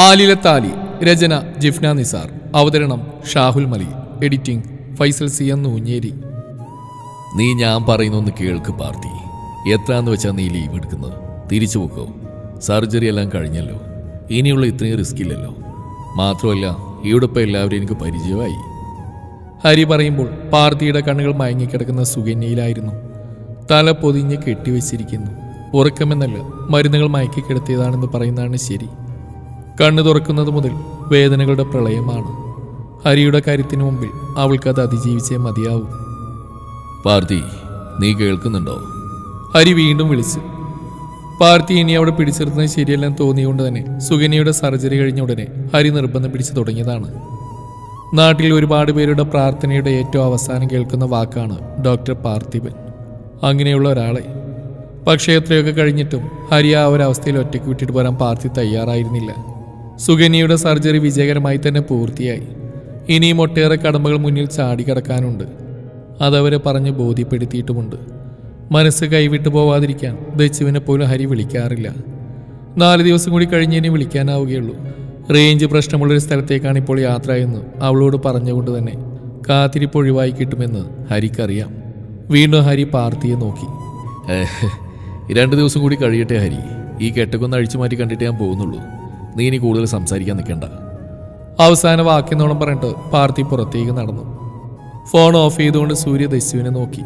ആലിലെ താലി രചന ജിഫ്ന നിസാർ. അവതരണം Shahul Mali. Editing Faisal C N Oonjeri നീ ഞാൻ പറയുന്നൊന്ന് കേൾക്ക് പാർത്തി. എത്രാന്ന് വെച്ചാ നീ ലീവ് എടുക്കുന്നത്? തിരിച്ചു പോക്കോ. സർജറി എല്ലാം കഴിഞ്ഞല്ലോ. ഇനിയുള്ള ഇത്രയും റിസ്ക് ഇല്ലല്ലോ. മാത്രമല്ല ഇവിടെ ഇപ്പം എല്ലാവരും എനിക്ക് പരിചയമായി. ഹരി പറയുമ്പോൾ പാർത്തിയുടെ കണ്ണുകൾ മയങ്ങിക്കിടക്കുന്ന സുകന്യയിലായിരുന്നു. തല പൊതിഞ്ഞ് കെട്ടിവെച്ചിരിക്കുന്നു. ഉറക്കമെന്നല്ല മരുന്നുകൾ മയക്കി കിടത്തിയതാണെന്ന് പറയുന്നതാണ് ശരി. കണ്ണു തുറക്കുന്നത് മുതൽ വേദനകളുടെ പ്രളയമാണ്. ഹരിയുടെ കാര്യത്തിനു മുമ്പിൽ അവൾക്കത് അതിജീവിച്ചേ മതിയാവും. പാർത്തി നീ കേൾക്കുന്നുണ്ടോ? ഹരി വീണ്ടും വിളിച്ചു. പാർത്തി ഇനി അവിടെ പിടിച്ചിരുന്നത് ശരിയല്ലെന്ന് തോന്നിയുകൊണ്ട് തന്നെ സുഗനിയുടെ സർജറി കഴിഞ്ഞ ഉടനെ ഹരി നിർബന്ധം പിടിച്ചു തുടങ്ങിയതാണ്. നാട്ടിൽ ഒരുപാട് പേരുടെ പ്രാർത്ഥനയുടെ ഏറ്റവും അവസാനം കേൾക്കുന്ന വാക്കാണ് ഡോക്ടർ പാർത്ഥിപൻ അങ്ങനെയുള്ള ഒരാളെ. പക്ഷേ എത്രയൊക്കെ കഴിഞ്ഞിട്ടും ഹരി ആ ഒരവസ്ഥയിൽ ഒറ്റയ്ക്ക് വിട്ടിട്ട് പോരാൻ പാർത്തി തയ്യാറായിരുന്നില്ല. സുകന്യയുടെ സർജറി വിജയകരമായി തന്നെ പൂർത്തിയായി. ഇനിയും ഒട്ടേറെ കടമ്പകൾ മുന്നിൽ ചാടിക്കടക്കാനുണ്ട് അതവരെ പറഞ്ഞ് ബോധ്യപ്പെടുത്തിയിട്ടുമുണ്ട്. മനസ്സ് കൈവിട്ടു പോവാതിരിക്കാൻ ദച്ചുവിനെ പോലും ഹരി വിളിക്കാറില്ല. നാല് ദിവസം കൂടി കഴിഞ്ഞ് വിളിക്കാനാവുകയുള്ളൂ. റേഞ്ച് പ്രശ്നമുള്ളൊരു സ്ഥലത്തേക്കാണ് ഇപ്പോൾ യാത്ര എന്ന് അവളോട് പറഞ്ഞുകൊണ്ട് തന്നെ കാത്തിരിപ്പ് ഒഴിവായി കിട്ടുമെന്ന് ഹരിക്കറിയാം. വീണ്ടും ഹരി പാർത്തിയെ നോക്കി. രണ്ട് ദിവസം കൂടി കഴിയട്ടെ ഹരി. ഈ കെട്ടക്കൊന്ന് അഴിച്ചു മാറ്റി കണ്ടിട്ട് ഞാൻ പോകുന്നുള്ളൂ. നീ ഇനി കൂടുതൽ സംസാരിക്കാൻ നിൽക്കണ്ട. അവസാന വാക്കിനോളം പറഞ്ഞിട്ട് പാർത്തി പുറത്തേക്ക് നടന്നു. ഫോൺ ഓഫ് ചെയ്തുകൊണ്ട് സൂര്യ ദസ്യുവിനെ നോക്കി.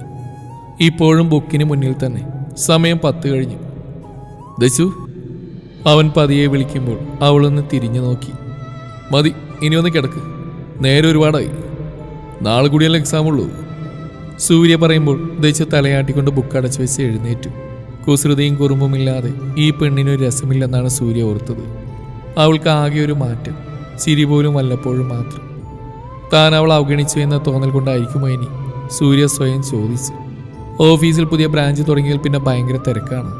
ഇപ്പോഴും ബുക്കിന് മുന്നിൽ തന്നെ. സമയം പത്ത് കഴിഞ്ഞു. ദശു അവൻ പതിയെ വിളിക്കുമ്പോൾ അവളൊന്ന് തിരിഞ്ഞു നോക്കി. മതി ഇനി ഒന്ന് കിടക്ക്. നേരെ ഒരുപാടായി. നാളെ കൂടിയല്ല എക്സാം ഉള്ളൂ. സൂര്യ പറയുമ്പോൾ ദശു തലയാട്ടിക്കൊണ്ട് ബുക്ക് അടച്ചു വെച്ച് എഴുന്നേറ്റു. കുസൃതിയും കുറുമ്പുമില്ലാതെ ഈ പെണ്ണിനൊരു രസമില്ലെന്നാണ് സൂര്യ ഓർത്തത്. അവൾക്ക് ആകെ ഒരു മാറ്റം. ചിരി പോലും വല്ലപ്പോഴും മാത്രം. താൻ അവൾ അവഗണിച്ചു എന്ന തോന്നൽ കൊണ്ടായിരിക്കുമോ ഇനി? സൂര്യ സ്വയം ചോദിച്ചു. ഓഫീസിൽ പുതിയ ബ്രാഞ്ച് തുടങ്ങിയാൽ പിന്നെ ഭയങ്കര തിരക്കാണ്.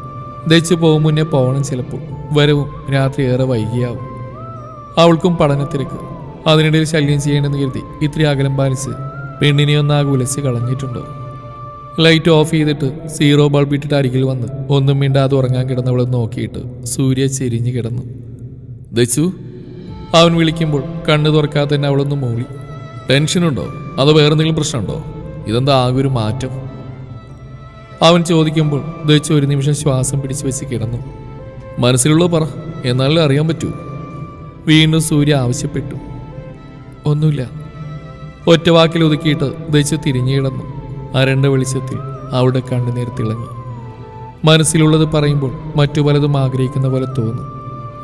ദച്ചു പോകും മുന്നേ പോകണം ചിലപ്പോൾ. വരവും രാത്രി ഏറെ വൈകിയാവും. അവൾക്കും പഠനത്തിരക്ക് അതിനിടയിൽ ശല്യം ചെയ്യണമെന്ന് കരുതി ഇത്തിരി അകലം പാലിച്ച് പെണ്ണിനെ ഒന്നാകെ ഉലച്ച് കളഞ്ഞിട്ടുണ്ട്. ലൈറ്റ് ഓഫ് ചെയ്തിട്ട് സീറോ ബൾബ് ഇട്ടിട്ട് അരികിൽ വന്ന് ഒന്നും മിണ്ടാതെ ഉറങ്ങാൻ കിടന്നവളെ നോക്കിയിട്ട് സൂര്യ ചെരിഞ്ഞു കിടന്നു. ദച്ചു അവൻ വിളിക്കുമ്പോൾ കണ്ണു തുറക്കാതെ തന്നെ അവളൊന്ന് മൂളി. ടെൻഷനുണ്ടോ? അതോ വേറെന്തെങ്കിലും പ്രശ്നമുണ്ടോ? ഇതെന്താ ആകെ ഒരു മാറ്റം? അവൻ ചോദിക്കുമ്പോൾ ദച്ചു ഒരു നിമിഷം ശ്വാസം പിടിച്ചു വെച്ച് കിടന്നു. മനസ്സിലുള്ള പറ എന്നാലും അറിയാൻ പറ്റൂ. വീണ്ടും സൂര്യ ആവശ്യപ്പെട്ടു. ഒന്നുമില്ല. ഒറ്റ വാക്കിൽ ഒതുക്കിയിട്ട് ദച്ചു തിരിഞ്ഞു കിടന്നു. അരണ്ട വെളിച്ചത്തിൽ അവളുടെ കണ്ണുനീർ തിളങ്ങി. മനസ്സിലുള്ളത് പറയുമ്പോൾ മറ്റു പലതും ആഗ്രഹിക്കുന്ന പോലെ തോന്നും.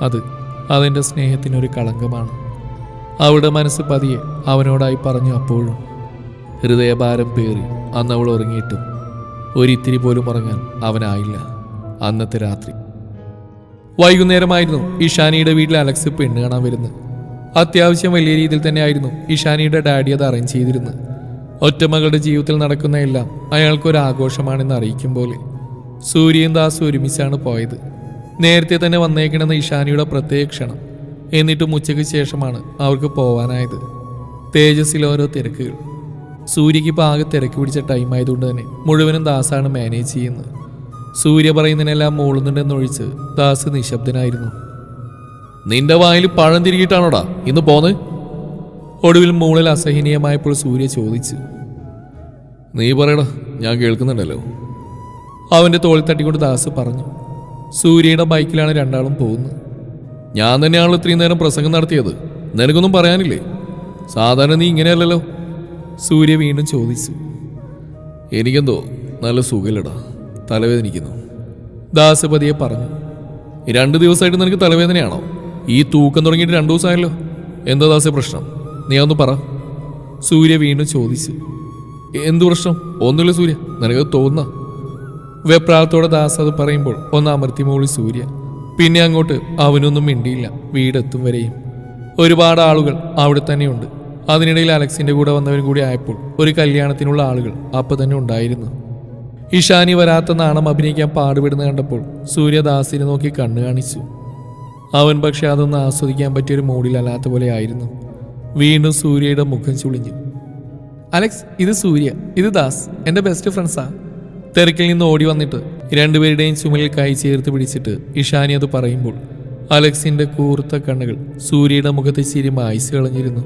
അത് അതെന്റെ സ്നേഹത്തിനൊരു കളങ്കമാണ്. അവളുടെ മനസ്സ് പതിയെ അവനോടായി പറഞ്ഞു അപ്പോഴും. ഹൃദയഭാരം പേറി അന്ന് അവൾ ഉറങ്ങിയിട്ടും ഒരിത്തിരി പോലും ഉറങ്ങാൻ അവനായില്ല. അന്നത്തെ രാത്രി. വൈകുന്നേരമായിരുന്നു ഇഷാനിയുടെ വീട്ടിൽ അലക്സ് പെണ്ണ് കാണാൻ വരുന്നത്. അത്യാവശ്യം വലിയ രീതിയിൽ തന്നെയായിരുന്നു ഇഷാനിയുടെ ഡാഡി അത് അറേഞ്ച് ചെയ്തിരുന്നത്. ഒറ്റമകളുടെ ജീവിതത്തിൽ നടക്കുന്ന എല്ലാം അയാൾക്കൊരു ആഘോഷമാണെന്ന് അറിയിക്കും പോലെ സൂര്യൻ ദാസ് ഒരുമിച്ചാണ് പോയത്. നേരത്തെ തന്നെ വന്നേക്കണമെന്ന ഇഷാനിയുടെ പ്രത്യേക ക്ഷണം. എന്നിട്ടും ഉച്ചയ്ക്ക് ശേഷമാണ് അവർക്ക് പോവാനായത്. തേജസ്സിൽ ഓരോ തിരക്കുകൾ. സൂര്യക്ക് ഇപ്പോൾ ആകെ തിരക്ക് പിടിച്ച ടൈം ആയതുകൊണ്ട് തന്നെ മുഴുവനും ദാസാണ് മാനേജ് ചെയ്യുന്നത്. സൂര്യ പറയുന്നതിനെല്ലാം മൂളുന്നുണ്ടെന്നൊഴിച്ച് ദാസ് നിശബ്ദനായിരുന്നു. നിന്റെ വായിൽ പഴം തിരികിട്ടാണോടാ? ഇന്ന് പോന്ന്. ഒടുവിൽ മൂളിൽ അസഹനീയമായപ്പോൾ സൂര്യ ചോദിച്ചു നീ പറയടാ ഞാൻ കേൾക്കുന്നുണ്ടല്ലോ. അവന്റെ തോളിൽ തട്ടിക്കൊണ്ട് ദാസ് പറഞ്ഞു സൂര്യയുടെ ബൈക്കിലാണ് രണ്ടാളും പോകുന്നത്. ഞാൻ തന്നെയാണല്ലോ ഇത്രയും നേരം പ്രസംഗം നടത്തിയത്. നിനക്കൊന്നും പറയാനില്ലേ? സാധാരണ നീ ഇങ്ങനെയല്ലല്ലോ? സൂര്യ വീണ്ടും ചോദിച്ചു. എനിക്കെന്തോ നല്ല സുഖമില്ലടാ. തലവേദനിക്കുന്നു. ദാസപതിയെ പറഞ്ഞു. രണ്ട് ദിവസമായിട്ട് നിനക്ക് തലവേദനയാണോ? ഈ തൂക്കം തുടങ്ങിയിട്ട് രണ്ടു ദിവസമായല്ലോ. എന്താ ദാസ പ്രശ്നം? നീ ഒന്ന് പറ. സൂര്യ വീണ്ടും ചോദിച്ചു. എന്ത് പ്രശ്നം? ഒന്നുമില്ല സൂര്യ. നിനക്ക് തോന്നുന്ന? വെപ്രാളത്തോടെ ദാസ് അത് പറയുമ്പോൾ ഒന്ന് അമർത്തി മോളി സൂര്യ പിന്നെ അങ്ങോട്ട് അവനൊന്നും മിണ്ടിയില്ല. വീടെത്തും വരെയും. ഒരുപാട് ആളുകൾ അവിടെ തന്നെയുണ്ട്. അതിനിടയിൽ അലക്സിന്റെ കൂടെ വന്നവരും കൂടി ആയപ്പോൾ ഒരു കല്യാണത്തിനുള്ള ആളുകൾ അപ്പൊ തന്നെ ഉണ്ടായിരുന്നു. ഇഷാനി വരാത്ത നാണം അഭിനയിക്കാൻ പാടുപെടുന്ന കണ്ടപ്പോൾ സൂര്യദാസിനെ നോക്കി കണ്ണു കാണിച്ചു. അവൻ പക്ഷെ അതൊന്നും ആസ്വദിക്കാൻ പറ്റിയൊരു മൂഡിലല്ലാത്ത പോലെ ആയിരുന്നു. വീണ്ടും സൂര്യയുടെ മുഖം ചുളിഞ്ഞു. അലക്സ് ഇത് സൂര്യ ഇത് ദാസ് എന്റെ ബെസ്റ്റ് ഫ്രണ്ട്സാ തിരക്കിൽ നിന്ന് ഓടി വന്നിട്ട് രണ്ടുപേരുടെയും ചുമലിൽ കൈ ചേർത്ത് പിടിച്ചിട്ട് ഇഷാനി അത് പറയുമ്പോൾ അലക്സിന്റെ കൂർത്ത കണ്ണുകൾ സൂര്യയുടെ മുഖത്തെ ചിരി മായ്സ് കളഞ്ഞിരുന്നു.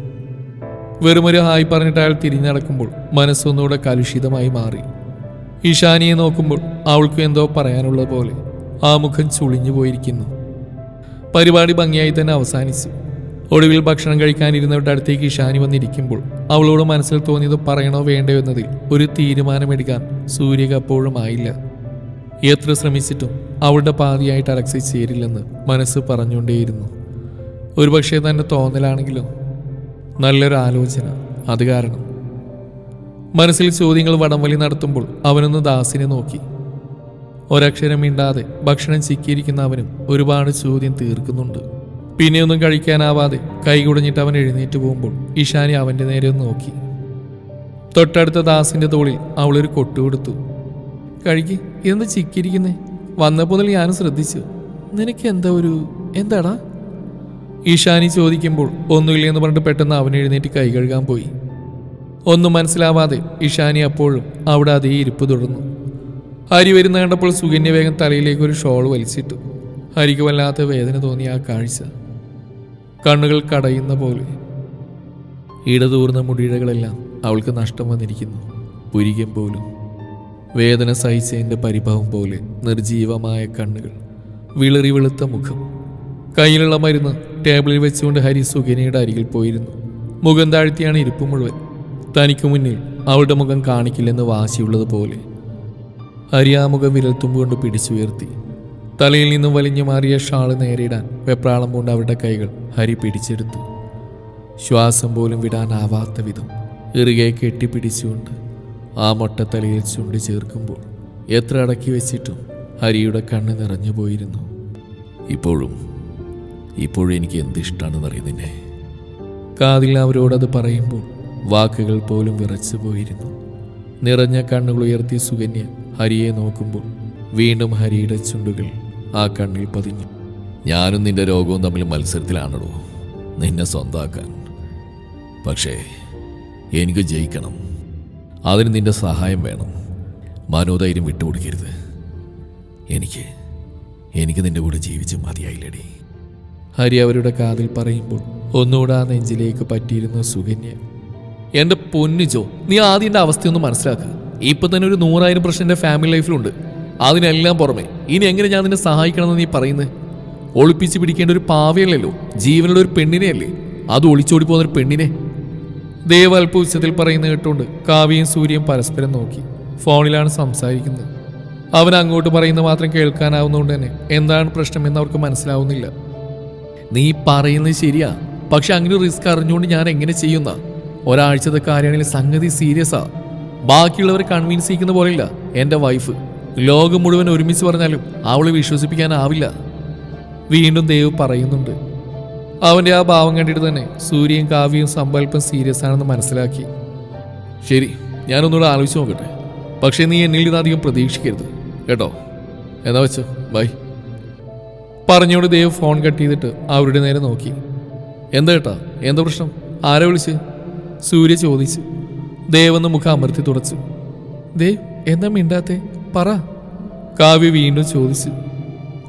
വെറുമൊരു ഹായ് പറഞ്ഞിട്ട് അയാൾ തിരിഞ്ഞടക്കുമ്പോൾ മനസ്സൊന്നുകൂടെ കലുഷിതമായി മാറി. ഇഷാനിയെ നോക്കുമ്പോൾ അവൾക്ക് എന്തോ പറയാനുള്ള പോലെ ആ മുഖം ചുളിഞ്ഞു പോയിരിക്കുന്നു. പരിപാടി ഭംഗിയായി തന്നെ അവസാനിച്ചു. ഒടുവിൽ ഭക്ഷണം കഴിക്കാനിരുന്നവരുടെ അടുത്തേക്ക് ഇഷാനി വന്നിരിക്കുമ്പോൾ അവളോട് മനസ്സിൽ തോന്നിയത് പറയണോ വേണ്ടോ എന്നതിൽ ഒരു തീരുമാനമെടുക്കാൻ സൂര്യക്ക് അപ്പോഴും ആയില്ല. എത്ര ശ്രമിച്ചിട്ടും അവളുടെ പാതിയായിട്ട് അലക്സി ചേരില്ലെന്ന് മനസ്സ് പറഞ്ഞുകൊണ്ടേയിരുന്നു. ഒരുപക്ഷെ തന്റെ തോന്നലാണെങ്കിലും നല്ലൊരു ആലോചന അത് കാരണം. മനസ്സിൽ ചോദ്യങ്ങൾ വടംവലി നടത്തുമ്പോൾ അവനൊന്ന് ദാസിനെ നോക്കി. ഒരക്ഷരം മിണ്ടാതെ ഭക്ഷണം ചിക്കിയിരിക്കുന്ന അവനും ഒരുപാട് ചോദ്യം തീർക്കുന്നുണ്ട്. പിന്നെയൊന്നും കഴിക്കാനാവാതെ കൈകുടഞ്ഞിട്ട് അവൻ എഴുന്നേറ്റ് പോകുമ്പോൾ ഇഷാനി അവന്റെ നേരെ ഒന്ന് നോക്കി. തൊട്ടടുത്ത ദാസിന്റെ തോളിൽ അവളൊരു കൊട്ടു കൊടുത്തു. കഴുകി ഇതെന്താ ചിക്കിയിരിക്കുന്നേ വന്നപ്പോൾ മുതൽ ഞാനും ശ്രദ്ധിച്ചു. നിനക്ക് എന്താ ഒരു എന്താടാ? ഇഷാനി ചോദിക്കുമ്പോൾ ഒന്നുമില്ല എന്ന് പറഞ്ഞിട്ട് പെട്ടെന്ന് അവൻ എഴുന്നേറ്റ് കൈ കഴുകാൻ പോയി. ഒന്നും മനസ്സിലാവാതെ ഇഷാനി അപ്പോഴും അവിടെ അതേ ഇരിപ്പ് തുടർന്നു. ഹരി വരുന്ന കണ്ടപ്പോൾ സുകന്യ വേഗം തലയിലേക്ക് ഒരു ഷോൾ വലിച്ചിട്ടു. ഹരിക്ക് വല്ലാത്ത വേദന തോന്നി ആ കാഴ്ച. കണ്ണുകൾ കടയുന്ന പോലെ. ഇടതൂർന്ന മുടിയിഴകളെല്ലാം അവൾക്ക് നഷ്ടം വന്നിരിക്കുന്നു. പുരികം പോലും. വേദന സഹിച്ചതിന്റെ പരിഭവം പോലെ നിർജീവമായ കണ്ണുകൾ. വിളറി വെളുത്ത മുഖം. കയ്യിലുള്ള മരുന്ന് ടേബിളിൽ വെച്ചുകൊണ്ട് ഹരി സുഗനിയുടെ അരികിൽ പോയിരുന്നു. മുഖം താഴ്ത്തിയാണ് ഇരിപ്പ് മുഴുവൻ. തനിക്ക് മുന്നിൽ അവളുടെ മുഖം കാണിക്കില്ലെന്ന് വാശിയുള്ളതുപോലെ. ഹരി ആ മുഖം വിരൽത്തുമ്പ് കൊണ്ട് പിടിച്ചുയർത്തി. തലയിൽ നിന്നും വലിഞ്ഞു മാറിയ ഷാൾ നേരിടാൻ വെപ്രാളം കൊണ്ട് അവരുടെ കൈകൾ ഹരി പിടിച്ചെടുത്തു. ശ്വാസം പോലും വിടാനാവാത്ത വിധം ഇറുകെ കെട്ടിപ്പിടിച്ചുകൊണ്ട് ആ മൊട്ടത്തലയിൽ ചുണ്ടി ചേർക്കുമ്പോൾ എത്ര അടക്കി വെച്ചിട്ടും ഹരിയുടെ കണ്ണ് നിറഞ്ഞു പോയിരുന്നു. ഇപ്പോഴും ഇപ്പോഴും എനിക്ക് എന്ത് ഇഷ്ടമാണെന്ന് അറിയുന്നില്ലേ കാതിൽ അവരോടത് പറയുമ്പോൾ വാക്കുകൾ പോലും വിറച്ചു പോയിരുന്നു. നിറഞ്ഞ കണ്ണുകൾ ഉയർത്തി സുകന്യ ഹരിയെ നോക്കുമ്പോൾ വീണ്ടും ഹരിയുടെ ചുണ്ടുകൾ ആ കണ്ണിൽ പതിഞ്ഞു. ഞാനും നിന്റെ രോഗവും തമ്മിൽ മത്സരത്തിലാണല്ലോ നിന്നെ സ്വന്താക്കാൻ. പക്ഷേ എനിക്ക് ജയിക്കണം. അതിന് നിന്റെ സഹായം വേണം. മനോധൈര്യം വിട്ടുകൊടുക്കരുത്. എനിക്ക് എനിക്ക് നിന്റെ കൂടെ ജീവിച്ച് മതിയായില്ലടി. ഹരി അവരുടെ കാതിൽ പറയുമ്പോൾ ഒന്നുകൂടെ ആ നെഞ്ചിലേക്ക് പറ്റിയിരുന്ന സുകന്യ എന്റെ പൊന്നിച്ചോ നീ ആദ്യം എന്റെ അവസ്ഥയൊന്ന് മനസ്സിലാക്കുക ഇപ്പം തന്നെ ഒരു നൂറായിരം പ്രശ്നം എന്റെ ഫാമിലി ലൈഫിലുണ്ട് അതിനെല്ലാം പുറമെ ഇനി എങ്ങനെ ഞാൻ നിന്നെ സഹായിക്കണമെന്ന് നീ പറയുന്നത് ഒളിപ്പിച്ച് പിടിക്കേണ്ട ഒരു പാവയല്ലല്ലോ ജീവനുള്ള ഒരു പെണ്ണിനെയല്ലേ? അത് ഒളിച്ചോടി പോകുന്ന ഒരു പെണ്ണിനെ? ദേവ അല്പ ഉച്ചത്തിൽ പറയുന്ന കേട്ടുകൊണ്ട് കാവ്യയും സൂര്യയും പരസ്പരം നോക്കി ഫോണിലാണ് സംസാരിക്കുന്നത്. അവൻ അങ്ങോട്ട് പറയുന്ന മാത്രം കേൾക്കാനാവുന്നതുകൊണ്ട് തന്നെ എന്താണ് പ്രശ്നം എന്ന് അവർക്ക് മനസ്സിലാവുന്നില്ല. നീ പറയുന്നത് ശരിയാ പക്ഷെ അങ്ങനെ റിസ്ക് അറിഞ്ഞുകൊണ്ട് ഞാൻ എങ്ങനെ ചെയ്യുന്ന? ഒരാഴ്ചത്തെ കാര്യമാണെങ്കിൽ സംഗതി സീരിയസാ. ബാക്കിയുള്ളവരെ കൺവിൻസ് ചെയ്യുന്ന പോലെയില്ല എന്റെ വൈഫ്. ലോകം മുഴുവൻ ഒരുമിച്ച് പറഞ്ഞാലും അവളെ വിശ്വസിപ്പിക്കാനാവില്ല. വീണ്ടും ദേവ് പറയുന്നുണ്ട്. അവന്റെ ആ ഭാവം കണ്ടിട്ട് തന്നെ സൂര്യയും കാവ്യയും സമ്പൽപ്പം സീരിയസ് ആണെന്ന് മനസ്സിലാക്കി. ശരി ഞാനൊന്നുകൂടെ ആലോചിച്ച് നോക്കട്ടെ. പക്ഷേ നീ എന്നിൽ നിന്ന് അധികം പ്രതീക്ഷിക്കരുത്. കേട്ടോ? എന്നാ വെച്ചോ? ബൈ. പറഞ്ഞോട് ദേവ് ഫോൺ കട്ട് ചെയ്തിട്ട് അവരുടെ നേരെ നോക്കി. എന്താ കേട്ടാ എന്താ പ്രശ്നം? ആരെ വിളിച്ച്? സൂര്യ ചോദിച്ചു. ദേവെന്ന് മുഖം അമർത്തി തുടച്ചു. ദേവ് എന്താ മിണ്ടാത്തെ? പറ. കാവ്യ വീണ്ടും ചോദിച്ചു.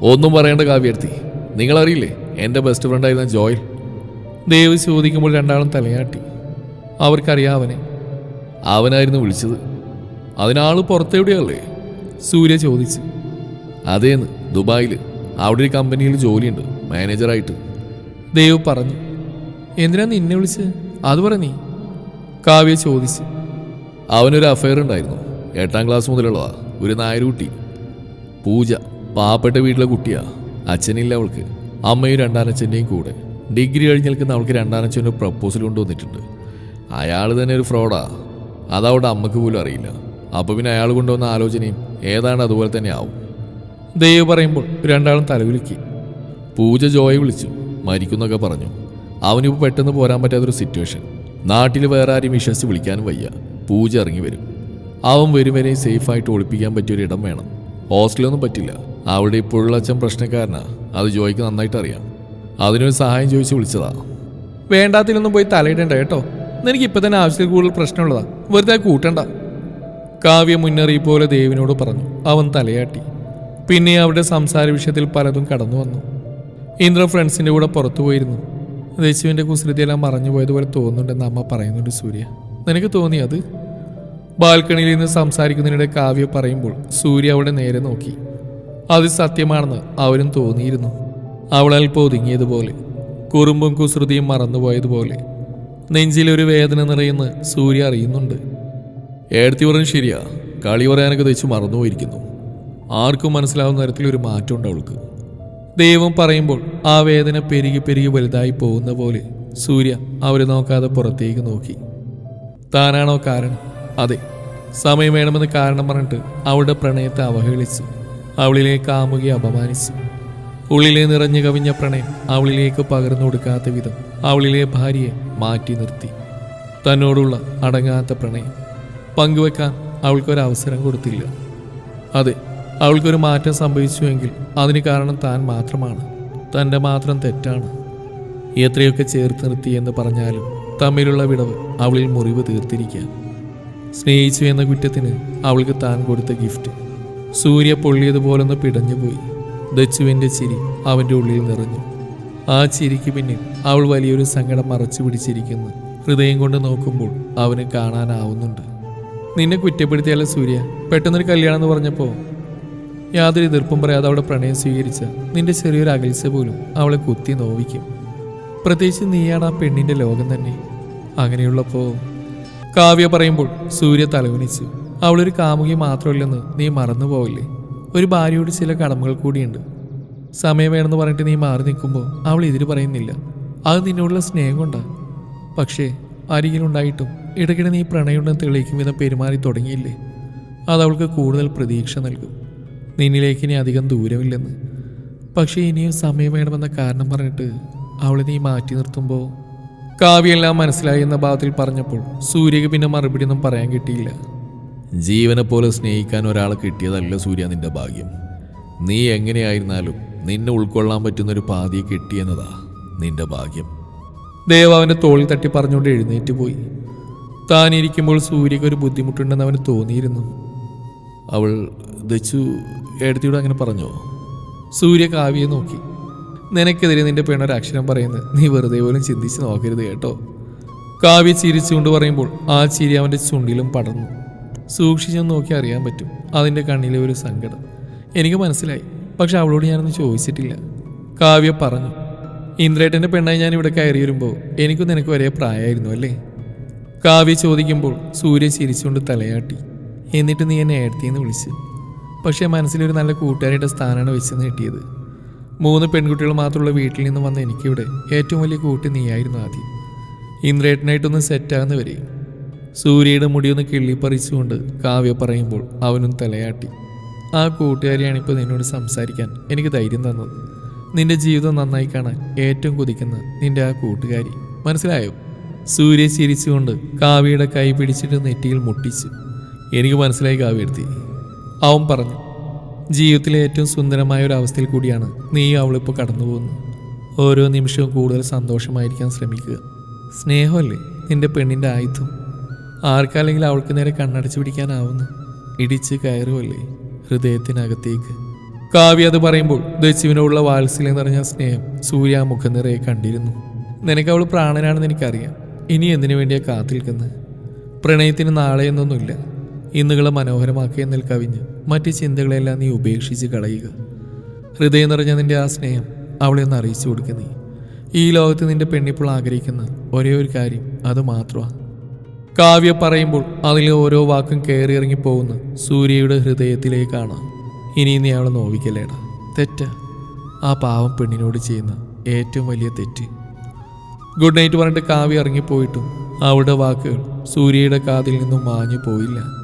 ഒന്നും പറയേണ്ട കാവ്യർത്തി നിങ്ങളറിയില്ലേ എന്റെ ബെസ്റ്റ് ഫ്രണ്ട് ഫ്രണ്ടായിരുന്ന ജോയൽ? ദേവ് ചോദിക്കുമ്പോൾ രണ്ടാളും തലയാട്ടി. അവർക്കറിയാം അവനെ. അവനായിരുന്നു വിളിച്ചത്. അതിനാൾ പുറത്തെവിടെയല്ലേ? സൂര്യ ചോദിച്ചു. അതേന്ന് ദുബായിൽ അവിടെ ഒരു കമ്പനിയിൽ ജോലിയുണ്ട് മാനേജറായിട്ട്. ദേവ് പറഞ്ഞു. എന്തിനാ നിന്നെ വിളിച്ച് അത് പറ നീ. കാവ്യ ചോദിച്ചു. അവനൊരു അഫയർ ഉണ്ടായിരുന്നു എട്ടാം ക്ലാസ് മുതലുള്ളതാ. ഒരു നായരൂട്ടി. പൂജ പാവപ്പെട്ട വീട്ടിലെ കുട്ടിയാ. അച്ഛനില്ല അവൾക്ക്. അമ്മയും രണ്ടാനച്ഛന്റെയും കൂടെ. ഡിഗ്രി കഴിഞ്ഞ് നിൽക്കുന്ന അവൾക്ക് രണ്ടാനച്ഛന്റെ പ്രപ്പോസൽ കൊണ്ടുവന്നിട്ടുണ്ട്. അയാൾ തന്നെ ഒരു ഫ്രോഡാ. അതവിടെ അമ്മയ്ക്ക് പോലും അറിയില്ല. അപ്പോൾ പിന്നെ അയാൾ കൊണ്ടുവന്ന ആലോചനയും ഏതാണ്ട് അതുപോലെ തന്നെ ആവും. ദൈവം പറയുമ്പോൾ രണ്ടാളും തലവിളിക്കി പൂജ ജോയെ വിളിച്ചു. മരിക്കുന്നൊക്കെ പറഞ്ഞു. അവനിപ്പോൾ പെട്ടെന്ന് പോരാൻ പറ്റാത്തൊരു സിറ്റുവേഷൻ നാട്ടിൽ വേറെ ആരും വിശ്വസിച്ച് വിളിക്കാനും വയ്യ. പൂജ ഇറങ്ങി വരും. അവൻ വരുവരെ സേഫായിട്ട് ഒളിപ്പിക്കാൻ പറ്റിയൊരു ഇടം വേണം. ഹോസ്റ്റലൊന്നും പറ്റില്ല. അവിടെ ഇപ്പോഴുള്ള അച്ഛൻ പ്രശ്നക്കാരനാ. അത് ജോയ്ക്ക് നന്നായിട്ട് അറിയാം അതിനൊരു സഹായം ചോദിച്ച് വിളിച്ചതാ. വേണ്ടാത്തിലൊന്നും പോയി തലയിടേണ്ട കേട്ടോ. എനിക്ക് ഇപ്പൊ തന്നെ ആവശ്യത്തിൽ കൂടുതൽ പ്രശ്നമുള്ളതാ. വെറുതെ കൂട്ടണ്ട. കാവ്യ മുന്നറിയിപ്പ് പോലെ ദേവിനോട് പറഞ്ഞു. അവൻ തലയാട്ടി. പിന്നെ അവരുടെ സംസാര വിഷയത്തിൽ പലതും കടന്നു വന്നു. ഇന്ദ്ര ഫ്രണ്ട്സിന്റെ കൂടെ പുറത്തു പോയിരുന്നു. ദേശുവിന്റെ കുസൃതിയെല്ലാം മറഞ്ഞു പോയതുപോലെ തോന്നുന്നുണ്ടെന്ന് അമ്മ പറയുന്നുണ്ട് സൂര്യ. നിനക്ക് തോന്നി അത്? ബാൽക്കണിയിൽ നിന്ന് സംസാരിക്കുന്നതിനിടെ കാവ്യ പറയുമ്പോൾ സൂര്യ അവളെ നേരെ നോക്കി. അത് സത്യമാണെന്ന് അവരും തോന്നിയിരുന്നു. അവൾ അല്പം ഒതുങ്ങിയതുപോലെ കുറുമ്പും കുസൃതിയും മറന്നുപോയതുപോലെ നെഞ്ചിലൊരു വേദന നിറയുന്ന സൂര്യ അറിയുന്നുണ്ട്. ഏടത്തി പറഞ്ഞു ശരിയാ. കളി പറയാനൊക്കെ തെച്ച് മറന്നുപോയിരിക്കുന്നു. ആർക്കും മനസ്സിലാവുന്ന തരത്തിലൊരു മാറ്റമുണ്ട് അവൾക്ക്. ദൈവം പറയുമ്പോൾ ആ വേദന പെരുകി പെരുകി വലുതായി പോകുന്ന പോലെ സൂര്യ അവരെ നോക്കാതെ പുറത്തേക്ക് നോക്കി. താനാണോ കാരണം അതെ സമയം വേണമെന്ന് കാരണം പറഞ്ഞിട്ട് അവളുടെ പ്രണയത്തെ അവഹേളിച്ചു. അവളിലെ കാമുകി അപമാനിച്ചു. ഉള്ളിലെ നിറഞ്ഞു കവിഞ്ഞ പ്രണയം അവളിലേക്ക് പകർന്നു കൊടുക്കാത്ത വിധം അവളിലെ ഭാര്യയെ മാറ്റി നിർത്തി. തന്നോടുള്ള അടങ്ങാത്ത പ്രണയം പങ്കുവെക്കാൻ അവൾക്കൊരവസരം കൊടുത്തില്ല. അതെ അവൾക്കൊരു മാറ്റം സംഭവിച്ചുവെങ്കിൽ അതിന് കാരണം താൻ മാത്രമാണ്. തന്റെ മാത്രം തെറ്റാണ്. എത്രയൊക്കെ ചേർത്ത് നിർത്തി എന്ന് പറഞ്ഞാലും തമ്മിലുള്ള വിടവ് അവളിൽ മുറിവ് തീർത്തിരിക്കാം സ്നേഹിച്ചു എന്ന കുറ്റത്തിന് അവൾക്ക് താൻ കൊടുത്ത ഗിഫ്റ്റ് സൂര്യ പൊള്ളിയതുപോലൊന്ന് പിടഞ്ഞുപോയി. ദച്ചുവിന്റെ ചിരി അവന്റെ ഉള്ളിൽ നിറഞ്ഞു. ആ ചിരിക്ക് പിന്നിൽ അവൾ വലിയൊരു സങ്കടം മറച്ചു പിടിച്ചിരിക്കുന്നു. ഹൃദയം കൊണ്ട് നോക്കുമ്പോൾ അവന് കാണാനാവുന്നുണ്ട്. നിന്നെ കുറ്റപ്പെടുത്തിയല്ല സൂര്യ. പെട്ടെന്നൊരു കല്യാണം എന്ന് പറഞ്ഞപ്പോൾ യാതൊരു എതിർപ്പും പറയാതെ അവളുടെ പ്രണയം സ്വീകരിച്ച നിന്റെ ചെറിയൊരു അകൽച്ച പോലും അവളെ കുത്തി നോവിക്കും. പ്രത്യേകിച്ച് നീയാണ് ആ പെണ്ണിന്റെ ലോകം തന്നെ. അങ്ങനെയുള്ളപ്പോൾ കാവ്യ പറയുമ്പോൾ സൂര്യ തലകുനിച്ചു അവളൊരു കാമുകി മാത്രമല്ലെന്ന് നീ മറന്നു പോവില്ലേ ഒരു ഭാര്യയോട് ചില കടമകൾ കൂടിയുണ്ട്. സമയം വേണമെന്ന് പറഞ്ഞിട്ട് നീ മാറി നിൽക്കുമ്പോൾ അവൾ എതിര് പറയുന്നില്ല. അത് നിന്നോടുള്ള സ്നേഹം കൊണ്ടാണ് പക്ഷേ അരികിലുണ്ടായിട്ടും ഇടയ്ക്കിടെ നീ പ്രണയമുണ്ടെന്ന് തെളിയിക്കും വിധം പെരുമാറി തുടങ്ങിയില്ലേ? അത് അവൾക്ക് കൂടുതൽ പ്രതീക്ഷ നൽകും. നിന്നിലേക്ക് ഇനി അധികം ദൂരമില്ലെന്ന്. പക്ഷേ ഇനിയും സമയം വേണമെന്ന കാരണം പറഞ്ഞിട്ട് അവളെ നീ മാറ്റി നിർത്തുമ്പോൾ കാവ്യെല്ലാം മനസ്സിലായി എന്ന ഭാവത്തിൽ പറഞ്ഞപ്പോൾ സൂര്യക്ക് പിന്നെ മറുപടി ഒന്നും പറയാൻ കിട്ടിയില്ല. ജീവനെ പോലെ സ്നേഹിക്കാൻ ഒരാളെ കിട്ടിയതല്ല സൂര്യ നിന്റെ ഭാഗ്യം. നീ എങ്ങനെയായിരുന്നാലും നിന്നെ ഉൾക്കൊള്ളാൻ പറ്റുന്ന ഒരു പാതിയെ കിട്ടിയെന്നതാ നിന്റെ ഭാഗ്യം. ദേവ അവന്റെ തോളിൽ തട്ടി പറഞ്ഞുകൊണ്ട് എഴുന്നേറ്റ് പോയി. താനിരിക്കുമ്പോൾ സൂര്യക്ക് ഒരു ബുദ്ധിമുട്ടുണ്ടെന്ന് അവന് തോന്നിയിരുന്നു. അവൾ ദച്ചു എടുത്തിയോട് അങ്ങനെ പറഞ്ഞോ? സൂര്യ കാവ്യെ നോക്കി. നിനക്കെതിരെ നിന്റെ പെണ്ണൊരു അക്ഷരം പറയുന്നത്. നീ വെറുതെ പോലും ചിന്തിച്ച് നോക്കരുത് കേട്ടോ. കാവ്യ ചിരിച്ചുകൊണ്ട് പറയുമ്പോൾ ആ ചിരി അവന്റെ ചുണ്ടിലും പടർന്നു. സൂക്ഷിച്ചൊന്ന് നോക്കി അറിയാൻ പറ്റും. അതിന്റെ കണ്ണിലെ ഒരു സങ്കടം. എനിക്ക് മനസ്സിലായി. പക്ഷെ അവളോട് ഞാനൊന്നും ചോദിച്ചിട്ടില്ല. കാവ്യ പറഞ്ഞു ഇന്ദ്രേട്ടന്റെ പെണ്ണായി ഞാൻ ഇവിടെ കയറി വരുമ്പോൾ എനിക്കും നിനക്ക് ഒരേ പ്രായമായിരുന്നു അല്ലേ? കാവ്യ ചോദിക്കുമ്പോൾ സൂര്യ ചിരിച്ചുകൊണ്ട് തലയാട്ടി. എന്നിട്ട് നീ എന്നെ ഏടത്തിയെന്ന് വിളിച്ച്. പക്ഷേ മനസ്സിലൊരു നല്ല കൂട്ടുകാരിയുടെ സ്ഥാനമാണ് വെച്ച് കിട്ടിയത് മൂന്ന് പെൺകുട്ടികൾ മാത്രമുള്ള വീട്ടിൽ നിന്ന് വന്ന എനിക്കിവിടെ ഏറ്റവും വലിയ കൂട്ടി നീയായിരുന്നു ആദ്യം ഇന്ദ്രേട്ടനായിട്ടൊന്ന് സെറ്റാകുന്ന വരെയും സൂര്യയുടെ മുടിയൊന്ന് കിള്ളിപ്പറിച്ചുകൊണ്ട് കാവ്യ പറയുമ്പോൾ അവനും തലയാട്ടി. ആ കൂട്ടുകാരിയാണ് ഇപ്പോൾ നിന്നോട് സംസാരിക്കാൻ എനിക്ക് ധൈര്യം തന്നത്. നിന്റെ ജീവിതം നന്നായി കാണാൻ ഏറ്റവും കൊതിക്കുന്ന നിന്റെ ആ കൂട്ടുകാരി. മനസ്സിലായോ? സൂര്യ ചിരിച്ചുകൊണ്ട് കാവ്യയുടെ കൈ പിടിച്ചിട്ട് നെറ്റിയിൽ മുട്ടിച്ചു. എനിക്ക് മനസ്സിലായി കാവ്യ കാവ്യെടുത്തി അവൻ പറഞ്ഞു ജീവിതത്തിലെ ഏറ്റവും സുന്ദരമായ ഒരു അവസ്ഥയിൽ കൂടിയാണ് നീ അവളിപ്പോൾ കടന്നു പോകുന്നത്. ഓരോ നിമിഷവും കൂടുതൽ സന്തോഷമായിരിക്കാൻ ശ്രമിക്കുക. സ്നേഹമല്ലേ? നിന്റെ പെണ്ണിന്റെ ആയുധം. ആർക്കല്ലെങ്കിൽ അവൾക്ക് നേരെ കണ്ണടച്ചു പിടിക്കാനാവുന്നു. ഇടിച്ച് കയറുമല്ലേ ഹൃദയത്തിനകത്തേക്ക്. കാവ്യ അത് പറയുമ്പോൾ ദശുവിനോടുള്ള വാത്സല്യം നിറഞ്ഞ സ്നേഹം സൂര്യ മുഖം നിറയെ കണ്ടിരുന്നു. നിനക്ക് അവൾ പ്രാണനാണെന്ന് എനിക്കറിയാം. ഇനി എന്തിനു വേണ്ടിയാണ് കാത്തിൽക്കുന്നത് പ്രണയത്തിന് നാളെ എന്നൊന്നുമില്ല. ഇന്നുകളെ മനോഹരമാക്കിയ എന്നിൽ കവിഞ്ഞ് മറ്റ് ചിന്തകളെല്ലാം നീ ഉപേക്ഷിച്ച് കളയുക. ഹൃദയം നിറഞ്ഞ നിന്റെ ആ സ്നേഹം അവളെ ഒന്ന് അറിയിച്ചു കൊടുക്കുക നീ. ഈ ലോകത്ത് നിന്റെ പെണ്ണിപ്പോൾ ആഗ്രഹിക്കുന്ന ഒരേ ഒരു കാര്യം അത് മാത്രമാണ് കാവ്യ പറയുമ്പോൾ അതിലെ ഓരോ വാക്കും കയറിയിറങ്ങി പോകുന്ന സൂര്യയുടെ ഹൃദയത്തിലേക്കാണ്. ഇനി നീ അവളെ നോവിക്കലേട തെറ്റ. ആ പാവം പെണ്ണിനോട് ചെയ്യുന്ന ഏറ്റവും വലിയ തെറ്റ്. ഗുഡ് നൈറ്റ് പറഞ്ഞിട്ട് കാവ്യ ഇറങ്ങിപ്പോയിട്ടും അവളുടെ വാക്കുകൾ സൂര്യയുടെ കാതിൽ നിന്നും മാഞ്ഞു പോയില്ല.